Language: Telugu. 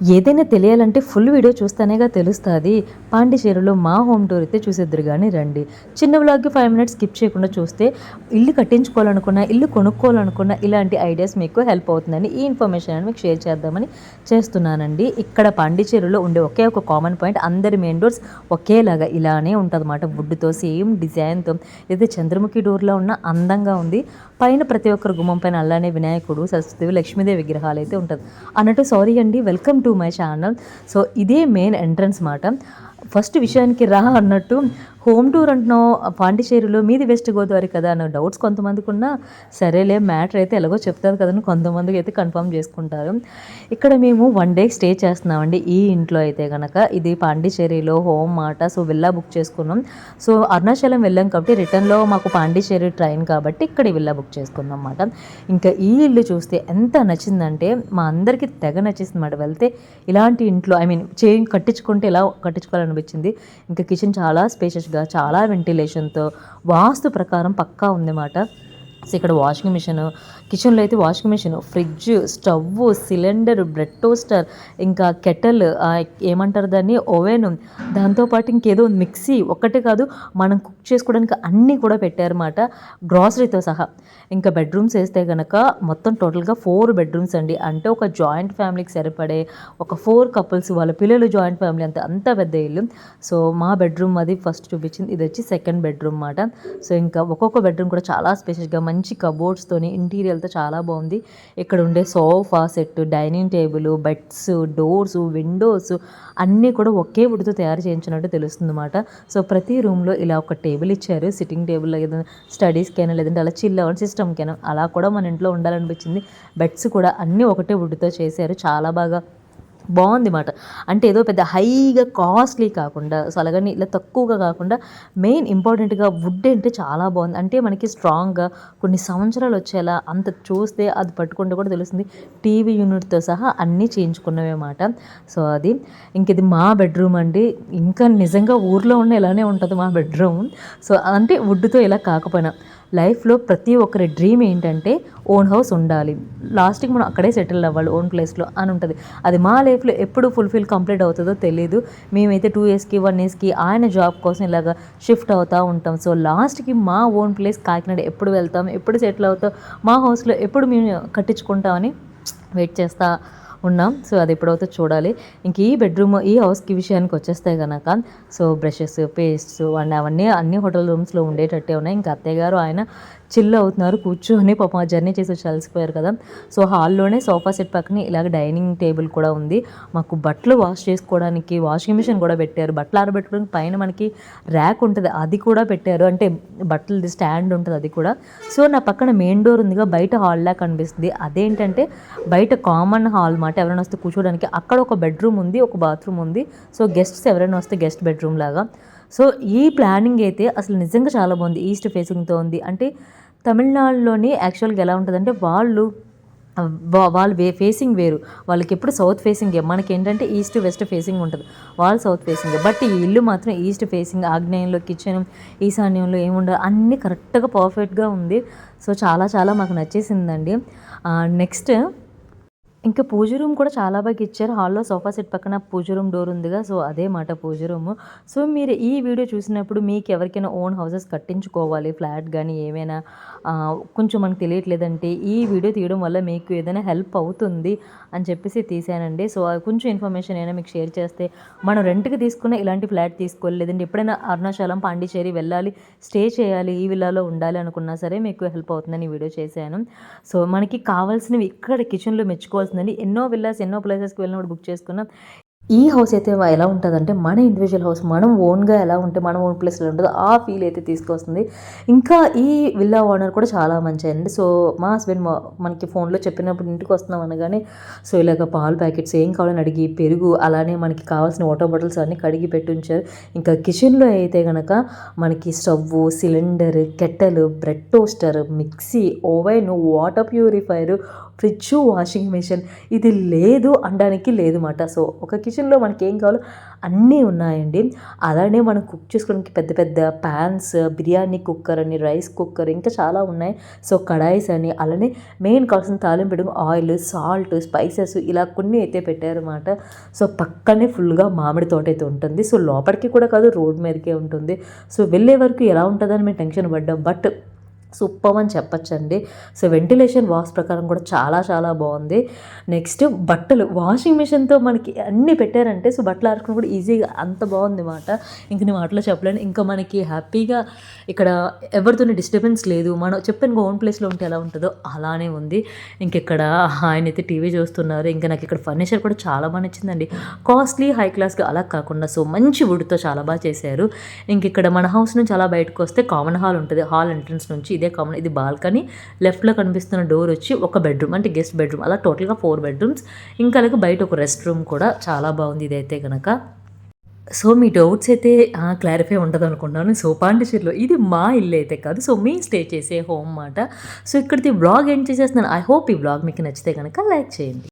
ఏదైనా తెలియాలంటే ఫుల్ వీడియో చూస్తేనేగా తెలుస్తుంది. పాండిచేరిలో మా హోమ్ టూర్ అయితే చూసేద్దరు కానీ రండి. చిన్న వ్లాగ్కి ఫైవ్ మినిట్స్ స్కిప్ చేయకుండా చూస్తే ఇల్లు కట్టించుకోవాలనుకున్నా ఇల్లు కొనుక్కోవాలనుకున్న ఇలాంటి ఐడియాస్ మీకు హెల్ప్ అవుతుందని ఈ ఇన్ఫర్మేషన్ అని మీకు షేర్ చేద్దామని చేస్తున్నానండి. ఇక్కడ పాండిచేరిలో ఉండే ఒకే ఒక కామన్ పాయింట్ అందరి మెయిన్ డోర్స్ ఒకేలాగా ఇలానే ఉంటుందన్నమాట. వుడ్తో సేమ్ డిజైన్తో ఇది చంద్రముఖి డోర్లో ఉన్న అందంగా ఉంది. పైన ప్రతి ఒక్కరు గుమ్మం పైన అలానే వినాయకుడు సరస్వతి లక్ష్మీదేవి విగ్రహాలు అయితే ఉంటుంది. అన్నట్టు సారీ అండి welcome to to my channel. So ఇదే మెయిన్ ఎంట్రన్స్ మాట. ఫస్ట్ విషయానికి రా అన్నట్టు హోమ్ టూర్ అంటున్నావు పాండిచేరిలో మీది వెస్ట్ గోదావరి కదా అన్న డౌట్స్ కొంతమందికి ఉన్నా సరేలే మ్యాటర్ అయితే ఎలాగో చెప్తారు కదని కొంతమందికి అయితే కన్ఫర్మ్ చేసుకుంటారు. ఇక్కడ మేము వన్ డే స్టే చేస్తున్నామండి ఈ ఇంట్లో అయితే కనుక ఇది పాండిచేరిలో హోమ్ మాట సో విల్లా బుక్ చేసుకున్నాం. సో అరుణాచలం వెళ్ళాం కాబట్టి రిటర్న్లో మాకు పాండిచేరి ట్రైన్ కాబట్టి ఇక్కడ విల్లా బుక్ చేసుకున్నాం అన్నమాట. ఇంకా ఈ ఇల్లు చూస్తే ఎంత నచ్చిందంటే మా అందరికీ తెగ నచ్చేసింది అన్నమాట వెళ్తే ఇలాంటి ఇంట్లో ఐ మీన్ చే కట్టించుకుంటే ఎలా అనిపించింది. ఇంకా కిచెన్ చాలా స్పేషియస్గా చాలా వెంటిలేషన్తో వాస్తు ప్రకారం పక్కా ఉందన్నమాట. సో ఇక్కడ వాషింగ్ మిషన్ కిచెన్లో అయితే washing machine fridge stove cylinder bread toaster ఇంకా కెటల్ ఏమంటారు దాన్ని? ఓవెన్ దాంతోపాటు ఇంకేదో మిక్సీ. ఒక్కటే కాదు మనం కుక్ చేసుకోవడానికి అన్నీ కూడా పెట్టారన్నమాట గ్రాసరీతో సహా. ఇంకా బెడ్రూమ్స్ వేస్తే కనుక మొత్తం టోటల్గా ఫోర్ బెడ్రూమ్స్ అండి. అంటే ఒక జాయింట్ ఫ్యామిలీకి సరిపడే ఒక ఫోర్ కపుల్స్ వాళ్ళ పిల్లలు జాయింట్ ఫ్యామిలీ అంత అంత పెద్ద ఇల్లు. సో మా బెడ్రూమ్ అది ఫస్ట్ చూపించింది ఇది వచ్చి సెకండ్ బెడ్రూమ్ అన్నమాట. సో ఇంకా ఒక్కొక్క బెడ్రూమ్ కూడా చాలా స్పేషియస్గా మంచి కబోర్డ్స్తోని ఇంటీరియర్తో చాలా బాగుంది. ఇక్కడ ఉండే sofa set dining table beds doors windows అన్నీ కూడా ఒకే వుడ్తో తయారు చేయించినట్టు తెలుస్తుంది అన్నమాట సో ప్రతి రూమ్లో ఇలా ఒక టేబుల్ ఇచ్చారు. సిట్టింగ్ టేబుల్ ఏదైనా స్టడీస్కైనా లేదంటే అలా చిల్ అవ్వని సిస్టమ్కైనా అలా కూడా మన ఇంట్లో ఉండాలనిపించింది. బెడ్స్ కూడా అన్నీ ఒకటే వుడ్తో చేశారు. చాలా బాగా బాగుంది మాట అంటే ఏదో పెద్ద హైగా కాస్ట్లీ కాకుండా సో అలాగని ఇలా తక్కువగా కాకుండా మెయిన్ ఇంపార్టెంట్గా వుడ్ అంటే చాలా బాగుంది. అంటే మనకి స్ట్రాంగ్గా కొన్ని సంవత్సరాలు వచ్చేలా అంత చూస్తే అది పట్టుకుంటే కూడా తెలుస్తుంది. టీవీ యూనిట్తో సహా అన్నీ చేయించుకున్నవే అన్నమాట. సో అది. ఇంక ఇది మా బెడ్రూమ్ అండి. ఇంకా నిజంగా ఊర్లో ఉన్న ఇలానే ఉంటుంది మా బెడ్రూమ్ సో అంటే వుడ్తో ఇలా కాకపోయినా. లైఫ్లో ప్రతి ఒక్కరి డ్రీమ్ ఏంటంటే ఓన్ హౌస్ ఉండాలి. లాస్ట్కి మనం అక్కడే సెటిల్ అవ్వాలి ఓన్ ప్లేస్లో అని ఉంటుంది. అది మా లైఫ్లో ఎప్పుడు ఫుల్ఫిల్ కంప్లీట్ అవుతుందో తెలియదు మేమైతే టూ ఇయర్స్కి వన్ ఇయర్స్కి ఆయన జాబ్ కోసం ఇలాగ షిఫ్ట్ అవుతూ ఉంటాం. సో లాస్ట్కి మా ఓన్ ప్లేస్ కాకినాడ ఎప్పుడు వెళ్తాం ఎప్పుడు సెటిల్ అవుతాం మా హౌస్లో ఎప్పుడు మేము కట్టించుకుంటామని వెయిట్ చేస్తా ఉన్నాం. సో అది ఎప్పుడైతే చూడాలి. ఇంక ఈ బెడ్రూమ్ ఈ హౌస్కి విషయానికి వచ్చేస్తే కనుక సో బ్రషెస్ పేస్ట్స్ అండ్ అవన్నీ అన్ని హోటల్ రూమ్స్లో ఉండేటట్టే ఉన్నాయి. ఇంకా అత్తయ్య గారు ఆయన చిల్ అవుతున్నారు కూర్చొని పాపం ఆ జర్నీ చేసి వచ్చి అలసిపోయారు కదా. సో హాల్లోనే సోఫా సెట్ పక్కన ఇలాగ డైనింగ్ టేబుల్ కూడా ఉంది. మాకు బట్టలు వాష్ చేసుకోవడానికి వాషింగ్ మిషన్ కూడా పెట్టారు. బట్టలు ఆరబెట్టుకోవడానికి పైన మనకి ర్యాక్ ఉంటుంది అది కూడా పెట్టారు. అంటే బట్టలది స్టాండ్ ఉంటుంది అది కూడా. సో నా పక్కన మెయిన్ డోర్ ఉందిగా బయట హాల్లా కనిపిస్తుంది. అదేంటంటే బయట కామన్ హాల్ మాట ఎవరైనా వస్తే కూర్చోడానికి అక్కడ ఒక బెడ్రూమ్ ఉంది ఒక బాత్రూమ్ ఉంది. సో గెస్ట్స్ ఎవరైనా వస్తే గెస్ట్ బెడ్రూమ్ లాగా. సో ఈ ప్లానింగ్ అయితే అసలు నిజంగా చాలా బాగుంది ఈస్ట్ ఫేసింగ్తో ఉంది. అంటే తమిళనాడులోని యాక్చువల్గా ఎలా ఉంటుందంటే వాళ్ళు వాళ్ళు వే ఫేసింగ్ వేరు. వాళ్ళకి ఎప్పుడు సౌత్ ఫేసింగ్. మనకి ఏంటంటే ఈస్ట్ వెస్ట్ ఫేసింగ్ ఉంటుంది. వాళ్ళు సౌత్ ఫేసింగ్. బట్ ఈ ఇల్లు మాత్రం ఈస్ట్ ఫేసింగ్ ఆగ్నేయంలో కిచెన్ ఈశాన్యంలో ఏముండదు. అన్నీ కరెక్ట్గా పర్ఫెక్ట్గా ఉంది. సో చాలా చాలా మాకు నచ్చేసిందండి. నెక్స్ట్ ఇంకా పూజ రూమ్ కూడా చాలా బాగా ఇచ్చారు. హాల్లో సోఫా సెట్ పక్కన పూజ రూమ్ డోర్ ఉందిగా. సో అదే మాట పూజ రూమ్. సో మీరు ఈ వీడియో చూసినప్పుడు మీకు ఎవరికైనా ఓన్ హౌసెస్ కట్టించుకోవాలి ఫ్లాట్ కానీ ఏమైనా కొంచెం మనకు తెలియట్లేదంటే ఈ వీడియో తీయడం వల్ల మీకు ఏదైనా హెల్ప్ అవుతుంది అని చెప్పేసి తీసానండి సో కొంచెం ఇన్ఫర్మేషన్ అయినా మీకు షేర్ చేస్తే మనం రెంట్కి తీసుకున్న ఇలాంటి ఫ్లాట్ తీసుకోవాలి. లేదంటే ఎప్పుడైనా అరుణాచలం పాండిచేరి వెళ్ళాలి స్టే చేయాలి ఈ విల్లాలో ఉండాలి అనుకున్నా సరే మీకు హెల్ప్ అవుతుందని వీడియో చేశాను. సో మనకి కావాల్సినవి ఇక్కడ కిచెన్లో వస్తుందండి. ఎన్నో విల్లాస్ ఎన్నో ప్లేసెస్కి వెళ్ళినప్పుడు బుక్ చేసుకున్నాం. ఈ హౌస్ అయితే ఎలా ఉంటుందంటే మన ఇండివిజువల్ హౌస్ మనం ఓన్గా ఎలా ఉంటే మన ఓన్ ప్లేస్లో ఉంటుందో ఆ ఫీల్ అయితే తీసుకొస్తుంది. ఇంకా ఈ విల్లా ఓనర్ కూడా చాలా మంచి అండి సో మా హస్బెండ్ మనకి ఫోన్లో చెప్పినప్పుడు ఇంటికి వస్తున్నాం అనగానే సో ఇలాగ పాలు ప్యాకెట్స్ ఏం కావాలని అడిగి పెరుగు అలానే మనకి కావాల్సిన వాటర్ బాటిల్స్ అన్నీ కడిగి పెట్టి ఉంచారు ఇంకా కిచెన్లో అయితే కనుక మనకి stove cylinder కెట్టెలు bread toaster mixie oven water purifier fridge washing machine. ఇది లేదు అనడానికి లేదు మాట. సో ఒక కిచెన్లో మనకి ఏం కావాలో అన్నీ ఉన్నాయండి. అలానే మనం కుక్ చేసుకోవడానికి పెద్ద పెద్ద ప్యాన్స్ బిర్యానీ కుక్కర్ అని రైస్ కుక్కర్ ఇంకా చాలా ఉన్నాయి. సో కడాయిస్ అని అలానే మెయిన్ కావాల్సిన తాలింపు ఆయిల్ సాల్ట్ స్పైసెస్ ఇలా కొన్ని అయితే పెట్టారన్నమాట సో పక్కనే ఫుల్గా మామిడి తోట అయితే ఉంటుంది. సో లోపలికి కూడా కాదు రోడ్ మీదకే ఉంటుంది. సో వెళ్ళే వరకు ఎలా ఉంటుందని మేము టెన్షన్ పడ్డాం. బట్ సూపర్ అని చెప్పచ్చండి. సో వెంటిలేషన్ వాస్ ప్రకారం కూడా చాలా చాలా బాగుంది. నెక్స్ట్ బట్టలు. వాషింగ్ మిషన్తో మనకి అన్నీ పెట్టారంటే సో బట్టలు ఆడుకుని కూడా ఈజీగా అంత బాగుంది మాట. ఇంక నేను మాటలో చెప్పలేను. ఇంకా మనకి హ్యాపీగా ఇక్కడ ఎవరితోనే డిస్టర్బెన్స్ లేదు. మనం చెప్పిన ఓన్ ప్లేస్లో ఉంటే ఎలా ఉంటుందో అలానే ఉంది. ఇంకెక్కడ ఆయన అయితే టీవీ చూస్తున్నారు. ఇంకా నాకు ఇక్కడ ఫర్నిచర్ కూడా చాలా బాగా నచ్చిందండి. కాస్ట్లీ హై క్లాస్గా అలా కాకుండా సో మంచి వుడ్తో చాలా బాగా చేశారు. ఇంక ఇక్కడ మన హౌస్ నుంచి అలా బయటకు వస్తే కామన్ హాల్ ఉంటుంది. హాల్ ఎంట్రన్స్ నుంచి ఇదే కామన్ ఇది బాల్కనీ. లెఫ్ట్లో కనిపిస్తున్న డోర్ వచ్చి ఒక బెడ్రూమ్ అంటే గెస్ట్ బెడ్రూమ్ అలా టోటల్గా ఫోర్ బెడ్రూమ్స్ ఇంకా అలాగే బయట ఒక రెస్ట్ రూమ్ కూడా చాలా బాగుంది ఇదైతే కనుక సో మీ డౌట్స్ అయితే క్లారిఫై ఉంటుంది అనుకుంటున్నాను సో పాండిచేరిలో ఇది మా ఇల్లు అయితే కాదు. సో మీ స్టే చేసే హోమ్ మాట. సో ఇక్కడిది బ్లాగ్ ఎండ్ చేసేస్తున్నాను. ఐ హోప్ ఈ బ్లాగ్ మీకు నచ్చితే కనుక లైక్ చేయండి.